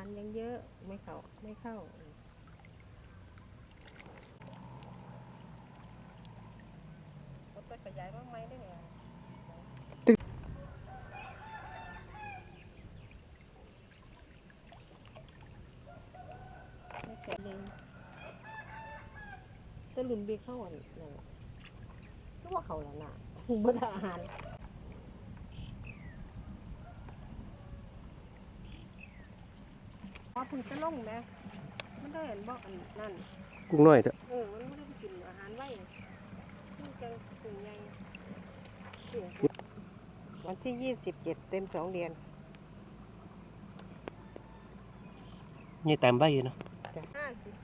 ารยังเยอะไม่เข้าไม่เข้าเขาไปขยายบ้างไหมได้เนี่ยไม่แข็งเลยแตะลุนเบเข้าอันนั่นแหละก็ว่าเขาแล้วน่ะบ่ได้อาหาร พอเพึ่งจะลงนะมันได้เห็นบอกอันนั่น กุ้งน้อยเถอะเออ มันไม่ได้ไปกินอาหารไว้ที่จังถึงใหญ่เสียวันที่ยี่สิบเจ็ดเต็มสองเดือนนี่แต้มใบอยู่เนาะจะห้าสิบ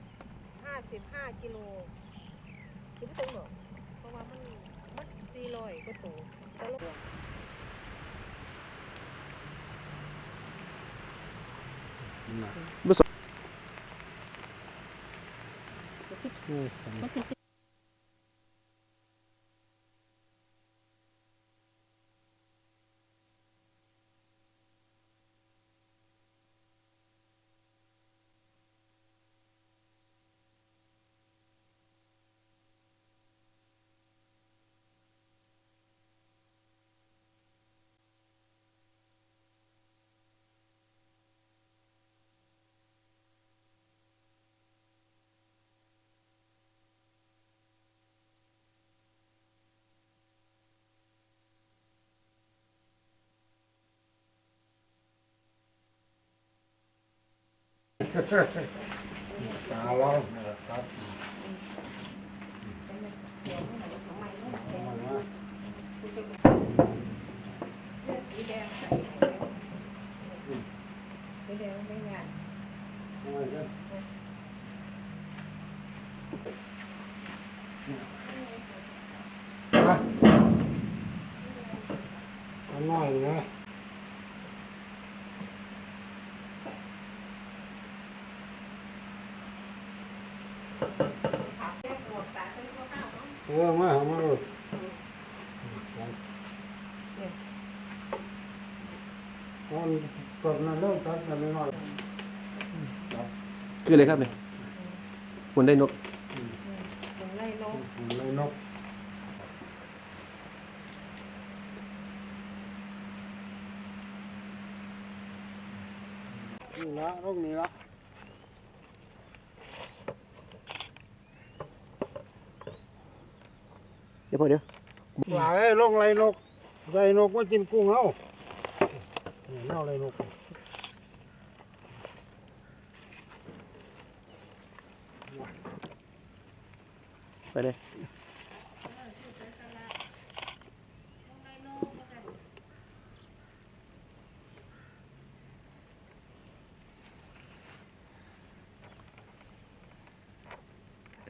ห้าสิบห้ากิโลคิดไม่ถึงหรอกเพราะว่ามันมันสี่ร้อยก็ตัวแต่ละ บ่ส ตาลองนะครับสีแดงใส่สีแดงไม่งานอันน้อยนะ แก้ปวดตาเส้นข้าว เออมาเอามาลูกตอนกดมาเริ่มตัดกันไม่น้อยคืออะไรครับเนี่ยคนได้นกมันไล่นกลยนกนี่ละลูกนี้ละ เดี๋ ยวพอเดี๋ยวหลายลงไรนกไรนกมากินกุ้งเฮาเนี่ยเน่าไรนกไปเลย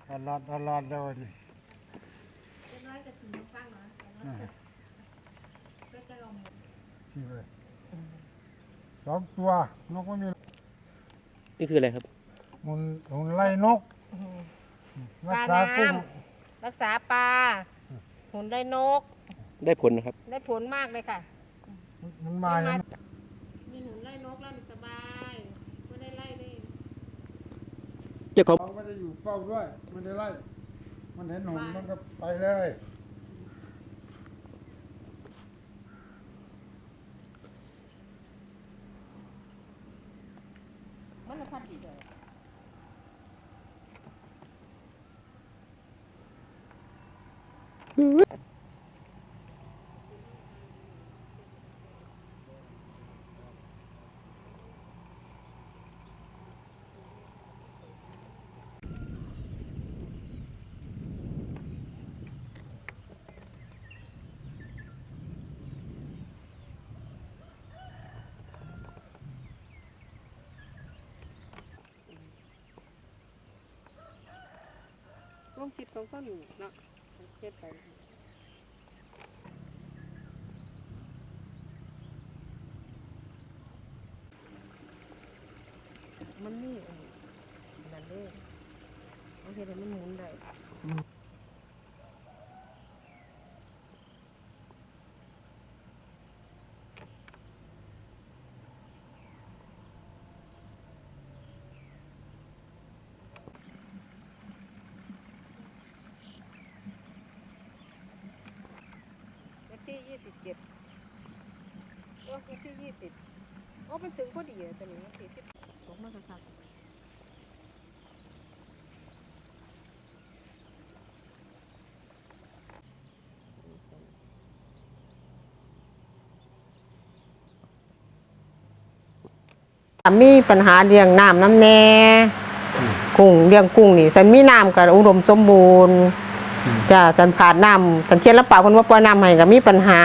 ตลอดตลอดเดินน้อยจะถึงฟังเนี่เลยสองตัวนกไม่มีนี่คืออะไรครับ มันมันไล่นกรักษากุ้ง รักษาปลาหุ่นได้นก ได้ผลนะครับ ได้ผลมากเลยค่ะ มันมาอย่างนั้นมีหุ่นไล่นกแล้วสบายไม่ได้ไล่ได้เจ้าของเราไม่ได้อยู่เฝ้าด้วยไม่ได้ไล่ มันเห็นหนมันก็ไปเลย มันละพั ความคิดของต้นเนาะเฮ็ดไปมันนี่นนั่นเด้มันเฮ็ดให้มันหมุนได้ สิบเจ็ดโอ้วันที่ยี่สิบโอ้มันถึงพอดีเลยตอนนี้วันที่สิบสองมาสักพักมีปัญหาเลี้ยงน้ำน้ำแน่กุ้งเลี้ยงกุ้งนี่ฉันมีน้ำกับอุดมสมบูรณ์ จ้าฉันขาดน้ำฉันเชียนแล้วเปล่าคนว่าปล่อยน้ำให้ก็มีปัญหา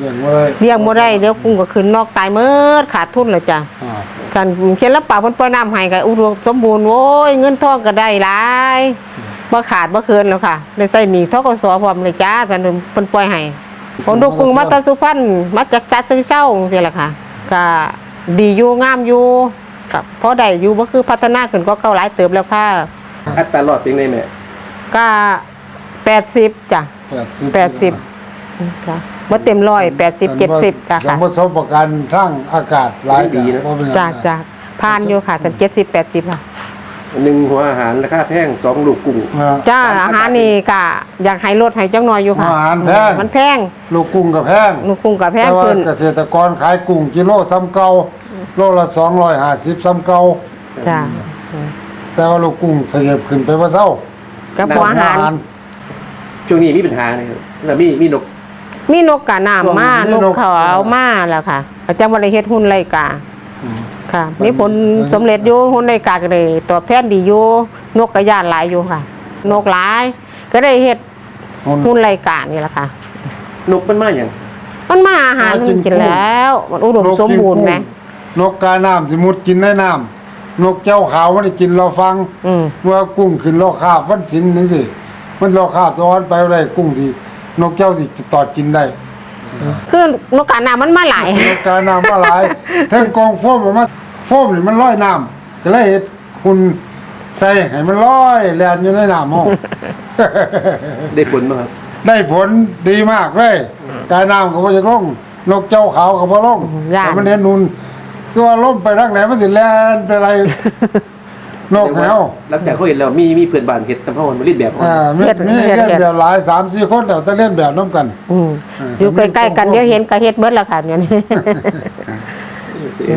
เลี้ยงบ่ได้เลี้ยงบ่ได้เดี๋ยวกุ้งก็ขึ้นนอกตายเมิดขาดทุนแล้วจ้ะอ่าฉันเขียนรับปากเพิ่นปล่อยน้ำให้ก็อุดมสมบูรณ์โอ้ยเงินทองก็ได้หลายบ่ขาดบ่เคินแล้วค่ะได้ใส่หนี้ทกสพร้อมเลยจ้าฉันเพิ่นปล่อยให้ผมดูกุ้งมาแตาสุพรรณมาจากจัดซื้อเจ้าจังซี่แหละค่ะก็ดีอยู่งามอยู่กับพอได้อยู่บ่คือพัฒนาขึ้นก็เก่าหลายเติบแล้วค่ะอัตราหลอดเป็นไงแม่ก็ 80จ้ะ80แปดสิบจ้ะบ่เต็มร้อย80 70จ้ะยัค่ะงบ่สมประกันทางอากาศหลายดีนะจ้ะจ้ะผ่านอยู่ค่ะแต่70 80ค่ะหนึ่งหัวอาหารราคาแพงสองลูกกุ้งจ้าอาหารนี่ก็อยากให้ลดให้จังหน่อยอยู่ค่ะอาหารแพงมันแพงลูกกุ้งก็แพงลูกกุ้งก็แพงแต่ว่าขึ้นเกษตรกรขายกุ้งกิโลซ้ำเก่าโลละ250ซ้ำเก่าจ้าแต่ว่าลูกกุ้งขยับขึ้นไปว่าเศร้ากับหัวอาหาร ช่วงนี้มีปัญหาเลยครับแล้วมีมีนก มีนกกะน้ำมานกเขาเอามาแล้วค่ะอาจารย์บริเฮ็ดหุ้นไรกาอืมค่ะ มีผลสำเร็จอยู่หุ้นไรกาก็เลยตอบแทนดีอยู่นกกระยานหลายอยู่ค่ะ นกหลาย ก็ได้เฮ็ดหุ่นหุ้นไรกานี่แหละค่ะ นกมันมาอย่างมันมาอาหารมันกินแล้ว มันอุดมสมบูรณ์ไหมนกกาน้ำสิมุดกินในน้ำนกเจ้าขาวมันได้กินเราฟังอืม เมื่อกุ้งขึ้นโลคาบวันสินนั่นสิ มันโลคาบซ้อนไปได้กุ้งสินกเจ้าสิตอดกินได้คือนกกาน้ำมันมาหลายนกกาน้ำมาหลายทั้งกองโฟมออกมาโฟมนี่มันลอยน้ำก็เลยเฮ็ดคุณใส่ให้มันลอยแล่นอยู่ในน้ำห้องได้ผลบ้างครับได้ผลดีมากเลยกายน้ำก็บ่จะลงนกเจ้าขาวก็บ่ลงย่านแต่มันเห็นนุนคือว่าล่มไปทางไหนมันสิแล่นไปอะไร นกแถว หลังจากเขาเห็นแล้วมีมีเพื่อนบ้านเห็ดตำเขามารีดแบบเขาอ่ามีเฮ็ดมีเฮ็ดเล่นเฮ็ดแบบหลายสามสี่คนแต่แต่เล่นแบบน้ำกันอืมอ่าอยู่ใกล้ๆกันเดี๋ยวเห็นก็เฮ็ดเบิดแล้วค่ะเดี๋ยวนี้